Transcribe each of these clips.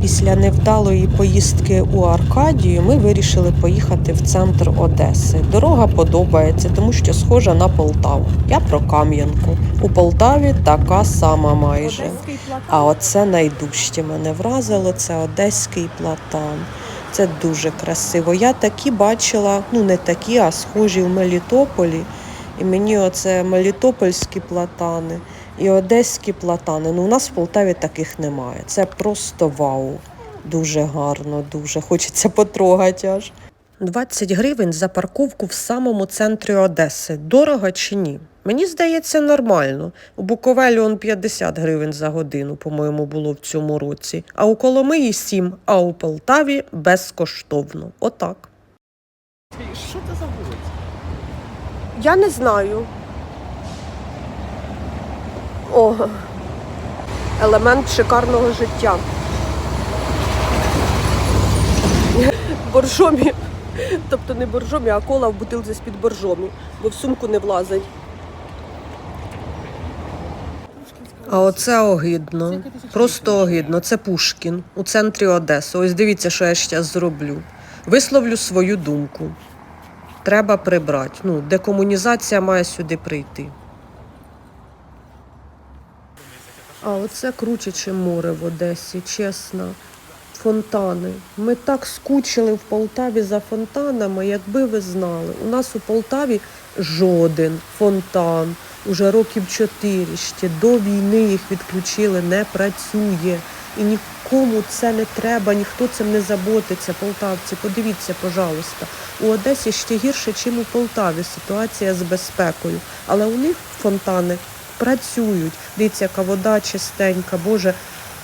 Після невдалої поїздки у Аркадію ми вирішили поїхати в центр Одеси. Дорога подобається, тому що схожа на Полтаву. Я про Кам'янку. У Полтаві така сама майже. А оце найдужче мене вразило це одеський платан. Це дуже красиво. Я такі бачила, ну не такі, а схожі в Мелітополі. І мені оце мелітопольські платани і одеські платани. Ну, у нас в Полтаві таких немає. Це просто вау. Дуже гарно, дуже хочеться потрогати аж. 20 гривень за парковку в самому центрі Одеси. Дорого чи ні? Мені здається, нормально. У Буковелі он 50 гривень за годину, по-моєму, було в цьому році. А у Коломиї 7, а у Полтаві безкоштовно. Отак. Що це за вулиця? Я не знаю. О, елемент шикарного життя. Боржомі. Тобто не боржомі, а кола в бутилці з-під боржомі, бо в сумку не влазить. А оце огидно. Просто огидно. Це Пушкін у центрі Одеси. Ось дивіться, що я зараз зроблю. Висловлю свою думку. Треба прибрати. Ну, декомунізація має сюди прийти. А оце круче, чим море в Одесі, чесно. Фонтани. Ми так скучили в Полтаві за фонтанами, якби ви знали. У нас у Полтаві жоден фонтан. Уже років чотири ще до війни їх відключили, не працює. І нікому це не треба, ніхто цим не заботиться. Полтавці, подивіться, пожалуйста. У Одесі ще гірше, ніж у Полтаві ситуація з безпекою. Але у них фонтани працюють. Дивіться, яка вода чистенька. Боже,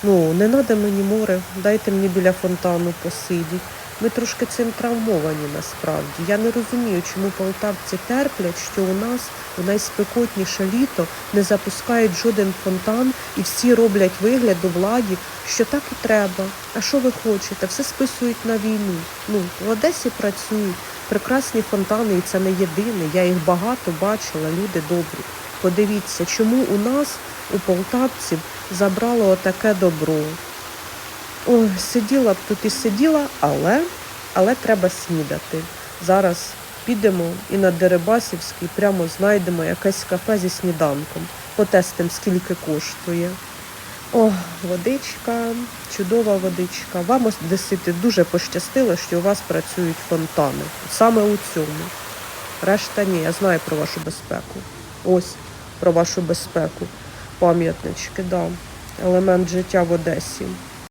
ну не треба мені море, дайте мені біля фонтану посидіти. Ми трошки цим травмовані насправді. Я не розумію, чому полтавці терплять, що у нас у найспекотніше літо не запускають жоден фонтан, і всі роблять вигляд у владі, що так і треба. А що ви хочете? Все списують на війну. Ну, в Одесі працюють прекрасні фонтани, і це не єдине. Я їх багато бачила, люди добрі. Подивіться, чому у нас, у полтавців, забрало отаке добро. Ой, сиділа б тут і сиділа, але, але треба снідати. Зараз підемо і на Дерибасівський прямо знайдемо якесь кафе зі сніданком. Потестимо, скільки коштує. О, водичка, чудова водичка. Вам Одесити дуже пощастило, що у вас працюють фонтани. Саме у цьому. Решта ні, я знаю про вашу безпеку. Ось про вашу безпеку. Пам'ятнички, да. Елемент життя в Одесі.